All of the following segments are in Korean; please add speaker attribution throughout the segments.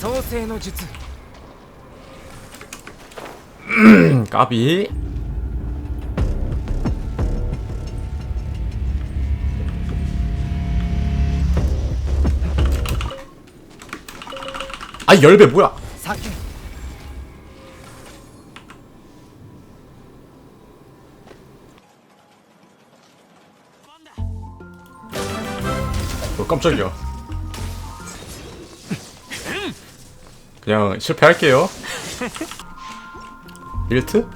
Speaker 1: 創世の術
Speaker 2: 음, 까비 아 열배 뭐야
Speaker 1: 叫け
Speaker 2: 어, 깜짝이야 그냥 실패할게요. 1트?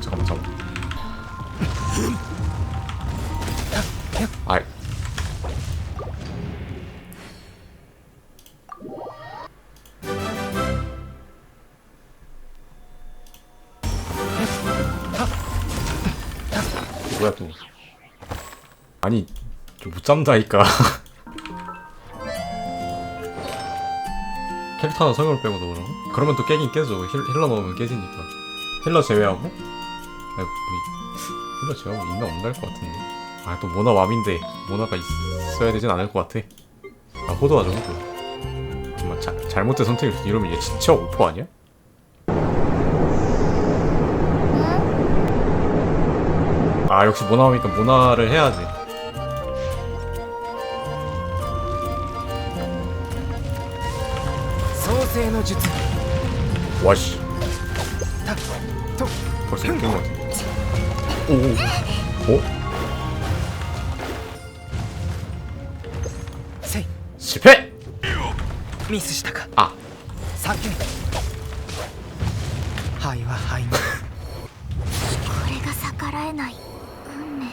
Speaker 2: 잠깐만 잠깐만. 아이. 뭐야 또. 아니 좀 못 잡는다니까 캐릭터 하나 성형을 빼고 넣으라 그러면 또 깨긴 깨져 힐, 힐러 넣으면 깨지니까. 힐러 제외하고? 뭐 힐러 제외하고 있나 없나 할 것 같은데. 아 또 모나 맘인데 모나가 있어야 되진 않을 것 같아. 아 호도 하자 호도 정말 자, 잘못된 수도 이러면 얘 진짜 오퍼 아니야? 아 역시 모나 맘이니까 모나를 해야지
Speaker 1: 創世の術
Speaker 2: 와씨
Speaker 1: たと
Speaker 2: 벌써 바뀐 것 같아 오오 어?
Speaker 1: せい
Speaker 2: 실패!
Speaker 1: ミスしたか
Speaker 2: 아
Speaker 1: 叫け灰は灰に
Speaker 3: これが逆らえない運命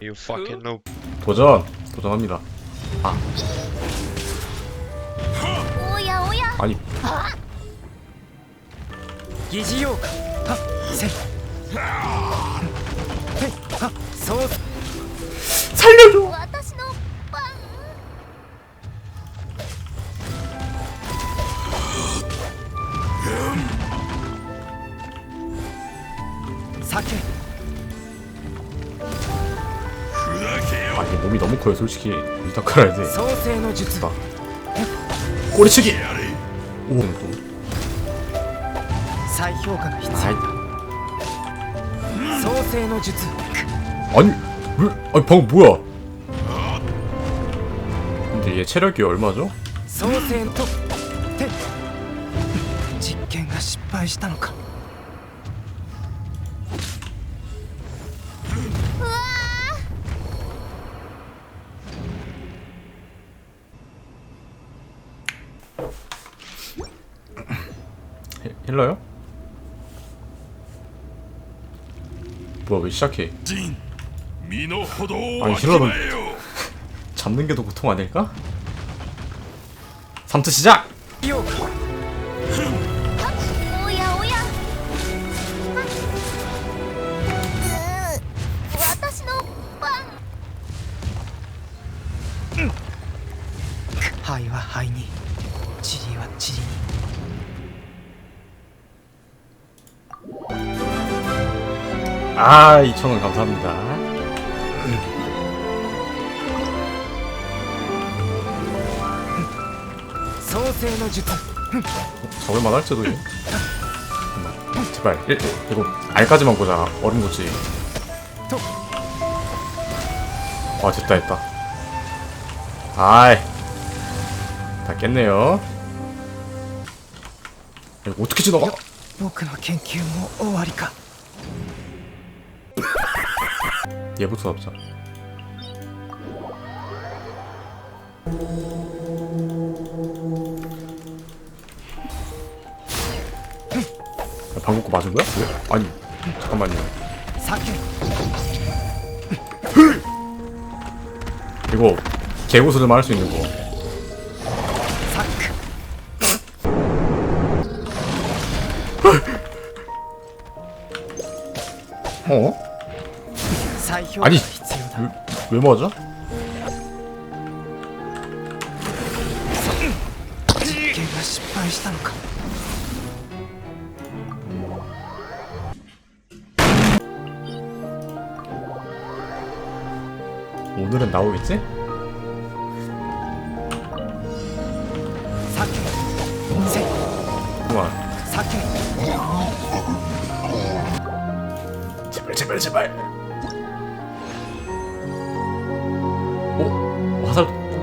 Speaker 4: You fucking noob.
Speaker 2: 도전! 도전합니다 아
Speaker 3: おやおや
Speaker 2: 아니. 살려줘. 아 이게 몸이 너무 커요 솔직히.
Speaker 1: 유타카라야 돼.
Speaker 2: 아. 꼬리치기! 오 또.
Speaker 1: 再評価が必要
Speaker 2: 아이
Speaker 1: 創世の術
Speaker 2: 아니 왜 아니 방금 뭐야 근데 얘 체력이 얼마죠?
Speaker 1: 創世のとて実験が失敗したのか
Speaker 2: 힐러요? 뭐야 왜 시작해? 아니 힐러는 잡는 게 더 고통 아닐까? 삼투 시작! 아 2,000원 감사합니다
Speaker 1: 創世の術
Speaker 2: 잡을만 할지도 이거 잠깐만 제발 일, 이거 알까지만 보자 얼음 고치
Speaker 1: 또.
Speaker 2: 아 됐다 됐다 아이 다 깼네요 이거 어떻게 지나가?
Speaker 1: 僕の研究も終わりか
Speaker 2: 얘부터 잡자 방금 거 맞은 거야? 왜? 아니 잠깐만요. 이거 개구슬을 말할 수 있는 거. 어? 아니 왜, 왜 맞아? 오늘은 나오겠지? 제발 제발 제발.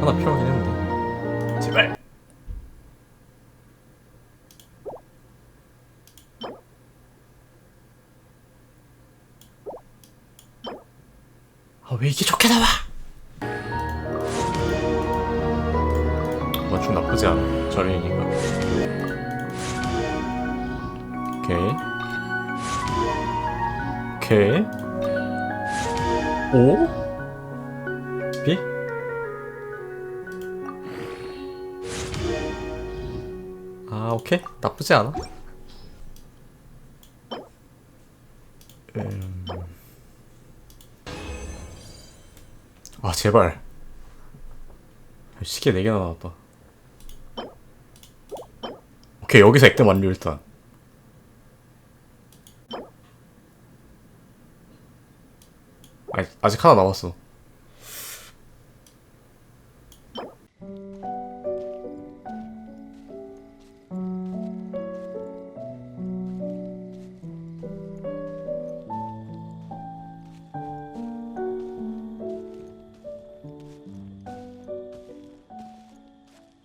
Speaker 2: 하나 필요하긴 했는데. 제발. 아 왜 이게 좋게 나와? 뭐좀 나쁘지 않아 저렴이니까. 오케이. 오케이. 오? B 아 오케이. 나쁘지 않아. 음... 아 제발. 시계 4개나 나왔다. 오케이 여기서 액땜 완료 일단. 아직 하나 남았어